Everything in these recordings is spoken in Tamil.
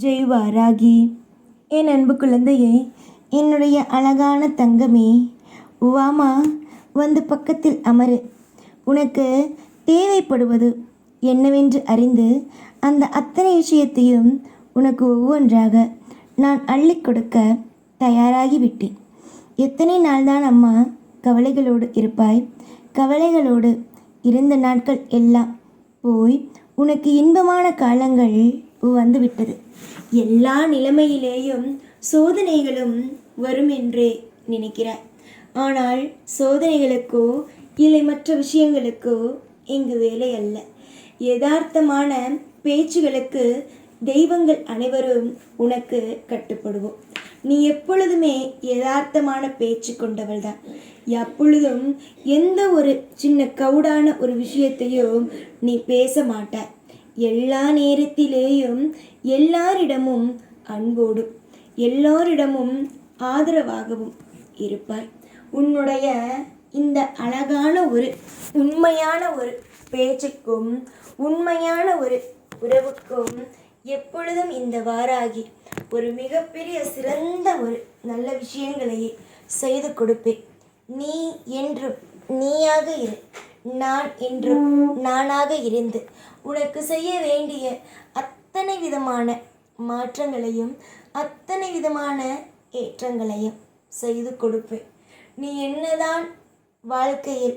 ஜெய் வாராகி என் அன்பு குழந்தையே என்னுடைய அழகான தங்கமே வாமா வந்து பக்கத்தில் அமரு. உனக்கு தேவைப்படுவது என்னவென்று அறிந்து அந்த அத்தனை விஷயத்தையும் உனக்கு ஒவ்வொன்றாக நான் அள்ளிக் கொடுக்க தயாராகிவிட்டேன். எத்தனை நாள்தான் அம்மா கவலைகளோடு இருப்பாய்? கவலைகளோடு இருந்த நாட்கள் எல்லாம் போய் உனக்கு இன்பமான காலங்கள் வந்துவிட்டது எல்லா நிலைமையிலேயும் சோதனைகளும் வரும் என்றே நினைக்கிறாய் ஆனால் சோதனைகளுக்கோ இல்லை மற்ற விஷயங்களுக்கோ இங்கு வேலை அல்ல. யதார்த்தமான பேச்சுகளுக்கு தெய்வங்கள் அனைவரும் உனக்கு கட்டுப்படுவோம். நீ எப்பொழுதுமே யதார்த்தமான பேச்சு கொண்டவள் தான் எப்பொழுதும் எந்த ஒரு சின்ன கவுடான ஒரு விஷயத்தையும் நீ பேச மாட்டாய். எல்லா நேரத்திலேயும் எல்லாரிடமும் அன்போடும் எல்லோரிடமும் ஆதரவாகவும் இருப்பாய். உன்னுடைய இந்த அழகான ஒரு உண்மையான ஒரு பேச்சுக்கும் உண்மையான ஒரு உறவுக்கும் எப்பொழுதும் இந்த வாராகி ஒரு மிகப்பெரிய சிறந்த ஒரு நல்ல விஷயங்களை செய்து கொடுப்பேன். நீ என்றும் நீயாக இரு. நான் என்றும் நானாக இருந்து உனக்கு செய்ய வேண்டிய அத்தனை விதமான மாற்றங்களையும் அத்தனை விதமான ஏற்றங்களையும் செய்து கொடுப்பேன். நீ என்னதான் வாழ்க்கையில்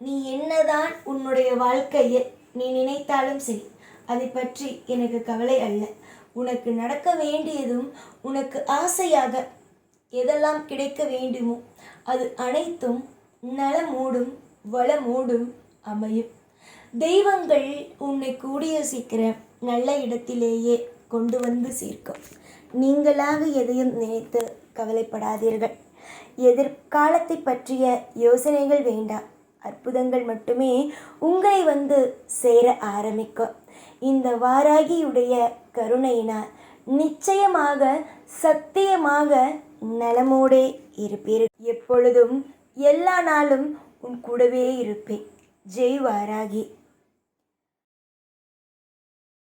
நீ என்னதான் உன்னுடைய வாழ்க்கையில் நீ நினைத்தாலும் சரி அதை பற்றி எனக்கு கவலை அல்ல. உனக்கு நடக்க வேண்டியதும் உனக்கு ஆசையாக எதெல்லாம் கிடைக்க வேண்டுமோ அது அனைத்தும் நலமூடும் வளமூடும் அமையும். தெய்வங்கள் உன்னை கூடிய சீக்கிரம் நல்ல இடத்திலேயே கொண்டு வந்து சேர்க்கும். நீங்களாக எதையும் நினைத்து கவலைப்படாதீர்கள். எதிர்காலத்தை பற்றிய யோசனைகள் வேண்டாம். அற்புதங்கள் மட்டுமே உங்களை வந்து சேர ஆரம்பிக்கும். இந்த வாராகியுடைய கருணையினால் நிச்சயமாக சத்தியமாக நலமோடே இருப்பீர்கள். எப்பொழுதும் எல்லா நாளும் உன் கூடவே இருப்பேன். ஜெய் வாராகி.